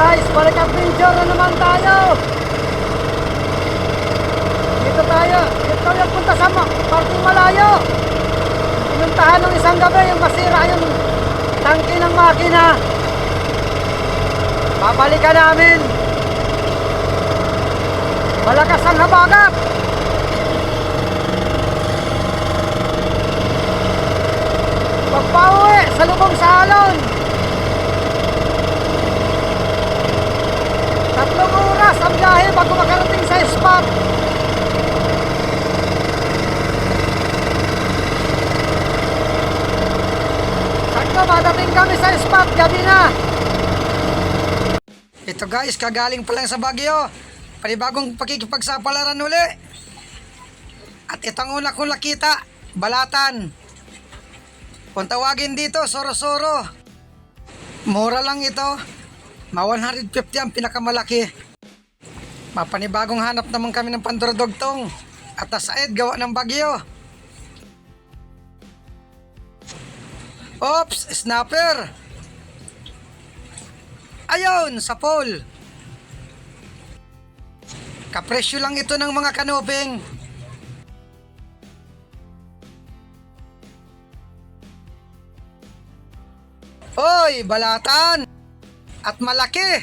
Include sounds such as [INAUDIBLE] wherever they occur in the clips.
guys, balik adventure na naman tayo. Dito tayo. Dito yung punta sa parting malayo. Pinuntahan ng isang gabi yung masira yung tangke ng makina. Babalikan namin. Malakas ang habagat. Pagpauwi sa lubong sa alon. Tatlong oras ang biyahe bago makarating sa spot. Sakto, madating kami sa spot, gabi na. Ito guys, kagaling pa lang sa Baguio. Panibagong pakikipagsapalaran uli. At itong una kong nakita, balatan. Kung tawagin dito, soro-soro. Mura lang ito. Ma 150 ang pinakamalaki. Mapanibagong hanap naman kami ng pandrodogtong. At nasaid gawa ng bagyo. Oops, snapper. Ayun, sa pole. Kapresyo lang ito ng mga kanoping. Hoy, balatan! At malaki!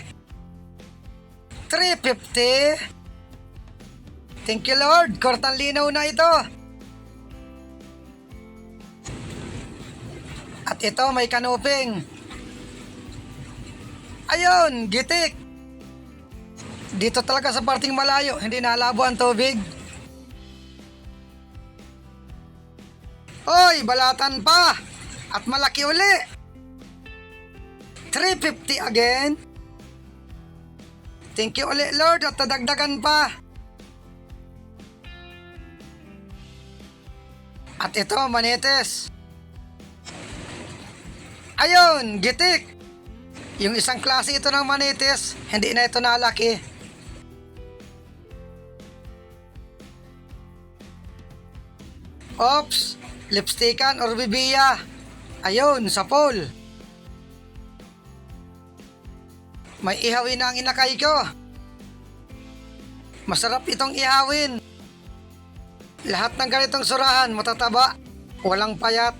350! Thank you Lord, kortang linaw na ito. At ito may kanuping. Ayun, gitik. Dito talaga sa parting malayo, hindi nalabo ang tubig. Hoy, balatan pa! At malaki uli! 350 again. Thank you ulit Lord at nadagdagan pa. At ito, manites. Ayun, gitik. Yung isang klase ito ng manites, hindi na ito nalaki. Ops, lipstickan or bibiya. Ayun, sa pole. May ihawin na ang inakay ko. Masarap itong ihawin. Lahat ng ganitong surahan, matataba. Walang payat.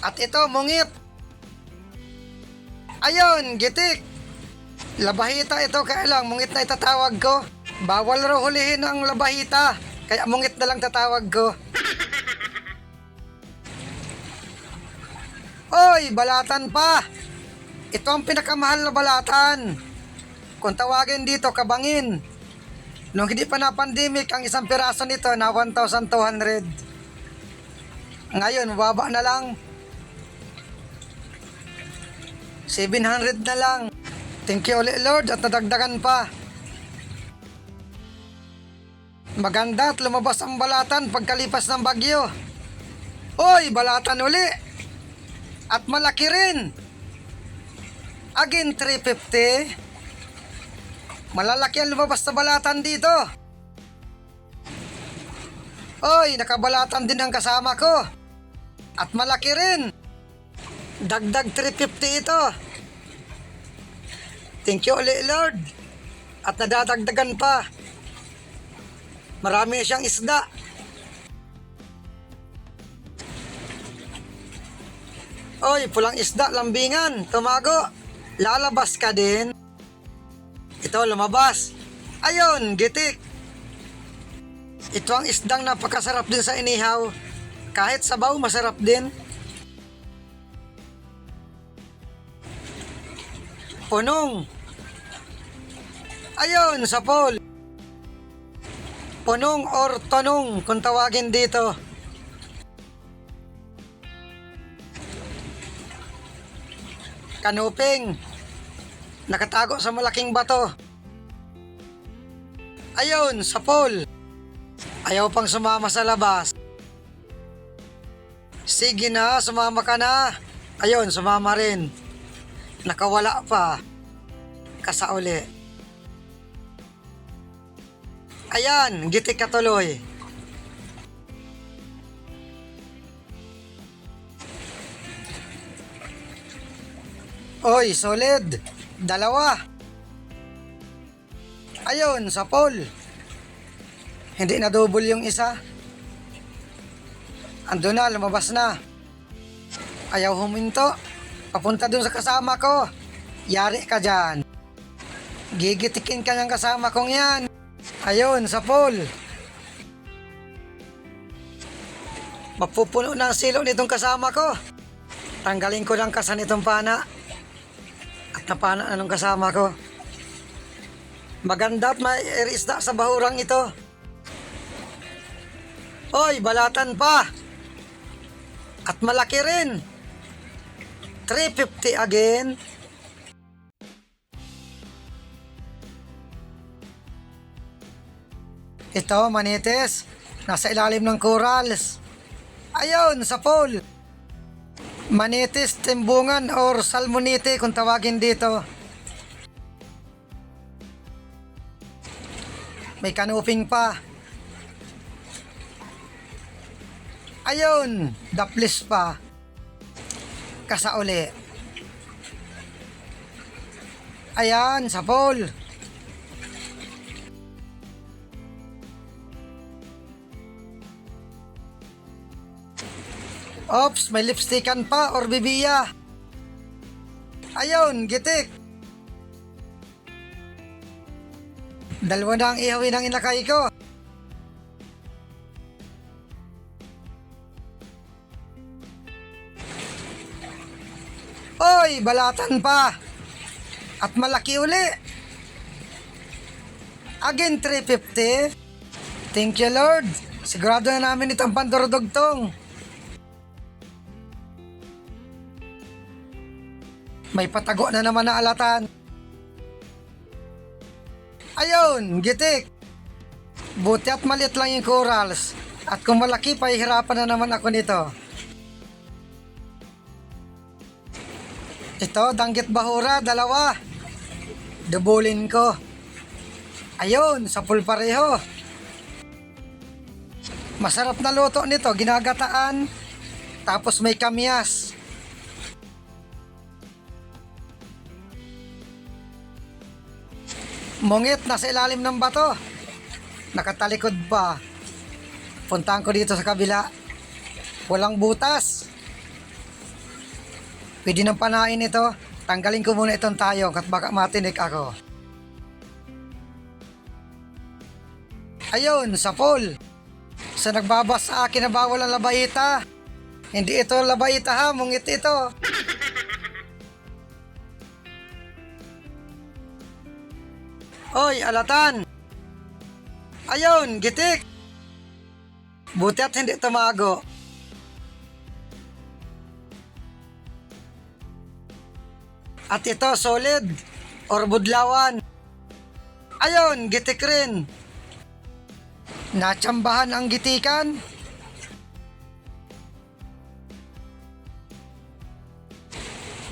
At ito, mungit. Ayun, gitik. Labahita ito, kaya lang, mungit na itatawag ko. Bawal raw hulihin ang labahita. Kaya mungit na lang tatawag ko. Oy, balatan pa! Ito ang pinakamahal na balatan. Kung tawagin dito, kabangin. Nung hindi pa na pandemic, ang isang piraso nito na 1,200. Ngayon, mababa na lang. 700 na lang. Thank you ulit Lord at nadagdagan pa. Maganda at lumabas ang balatan pagkalipas ng bagyo. Oy, balatan uli! At malaki rin. Again, 350. Malalaki ang lumabas na balatan dito. Oy, nakabalatan din ang kasama ko. At malaki rin. Dagdag 350 ito. Thank you ulit, Lord. At nadadagdagan pa. Marami siyang isda. Oy, pulang isda, lambingan, tumago. Lalabas ka din. Ito, lumabas. Ayun, gitik. Ito ang isdang napakasarap din sa inihaw. Kahit sabaw, masarap din. Punong. Ayun, sa pole. Punong or tonong kung tawagin dito. Kanuping. Nakatago sa malaking bato. Ayun, sa pole. Ayaw pang sumama sa labas. Sige na, sumama ka na. Ayun, sumama rin. Nakawala pa. Kasauli. Ayan, gitik ka tuloy. Oy, solid. Dalawa. Ayun, sa pole. Hindi na double yung isa. Ando na, lumabas na. Ayaw huminto. Papunta dun sa kasama ko. Yari ka dyan. Gigitikin ka ng kasama kong yan. Ayun, sa pole. Mapupuno na ang silo nitong kasama ko. Tanggalin ko lang kasan itong pana. At napana na nung kasama ko. Maganda at may isda sa bahurang ito. Hoy, balatan pa. At malaki rin. 350 again. Ito, manites. Nasa ilalim ng corals. Ayun, sa pole. Manitis, timbungan, or salmonite kung tawagin dito. May kanuping pa. Ayun, daplis pa. Kasauli. Ayan, sa pole. Ops, may lipstickan pa or bibiya. Ayun, gitik. Dalawa na ang ihawin ng inakay ko. Oy, balatan pa. At malaki uli. Again, 350. Thank you, Lord. Sigurado na namin itong pandurudugtong. May patago na naman na alatan. Ayun, gitik. Buti at maliit lang yung corals. At kung malaki, pahihirapan na naman ako nito. Ito, danggit bahura, dalawa. Dubulin ko. Ayun, sa pareho. Masarap na luto nito, ginagataan. Tapos may kamyas. Mungit nasa ilalim ng bato. Nakatalikod pa. Puntahan ko dito sa kabila. Walang butas. Pwede nang panain ito. Tanggalin ko muna itong tayo at baka matinik ako. Ayun, sa pool. Sa nagbabas sa akin na bawal ang labayita. Hindi ito labayita ha, mungit ito. Oy, alatan! Ayun, gitik! Buti at hindi tumago. At ito, solid. Or budlawan. Ayun, gitik rin. Natsambahan ang gitikan.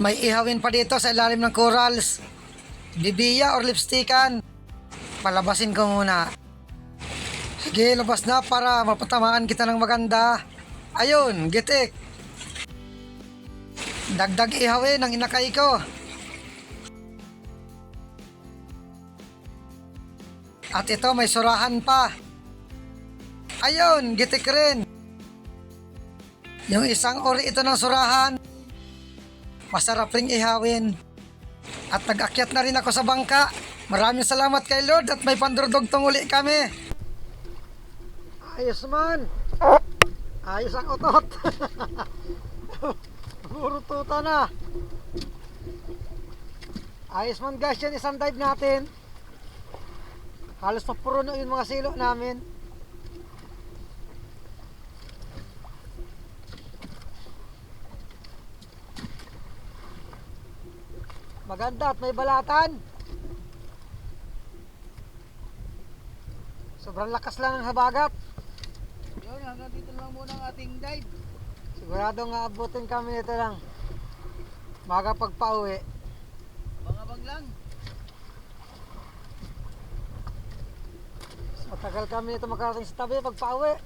May ihawin pa dito sa ilalim ng corals. Bibiya or lipstickan. Palabasin ko muna. Sige, labas na para mapatamaan kita ng maganda. Ayun, gitik. Dagdag ihawin ang inakay ko. At ito may surahan pa. Ayun, gitik rin. Yung isang ori ito ng surahan, masarap ring ihawin. At nag-akyat na rin ako sa bangka. Maraming salamat kay Lord at may pandurdugtong uli kami. Ayos man. Ayos ang utot. [LAUGHS] Puro tuta na. Ayos man guys yan isang dive natin. Halos mapuro na yung mga silo namin. Maganda at may balatan. Sobrang lakas lang ng habagat. Yun, hanggang dito lang muna ang ating dive. Sigurado nga abutin kami nito lang. Maga pagpauwi. Mga bag lang. Matagal kami nito makarating sa tabi pag pauwi.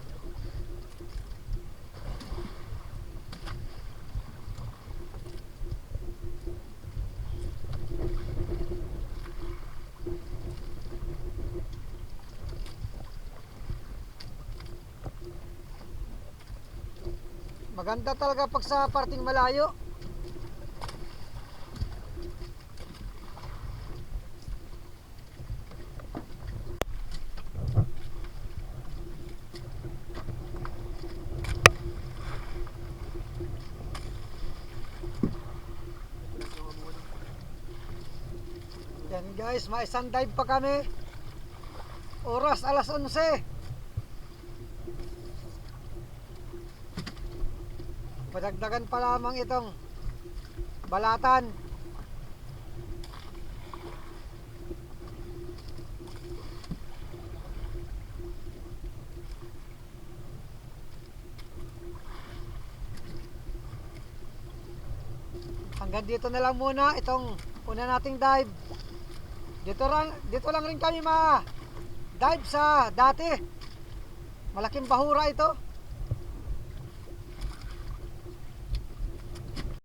Maganda talaga pag sa parting malayo. Yan guys, may isang dive pa kami. Oras alas 11. Padagdagan pa lamang itong balatan. Hanggang dito na lang muna itong una nating dive. Dito lang, dito lang rin kami ma dive sa dati. Malaking bahura ito.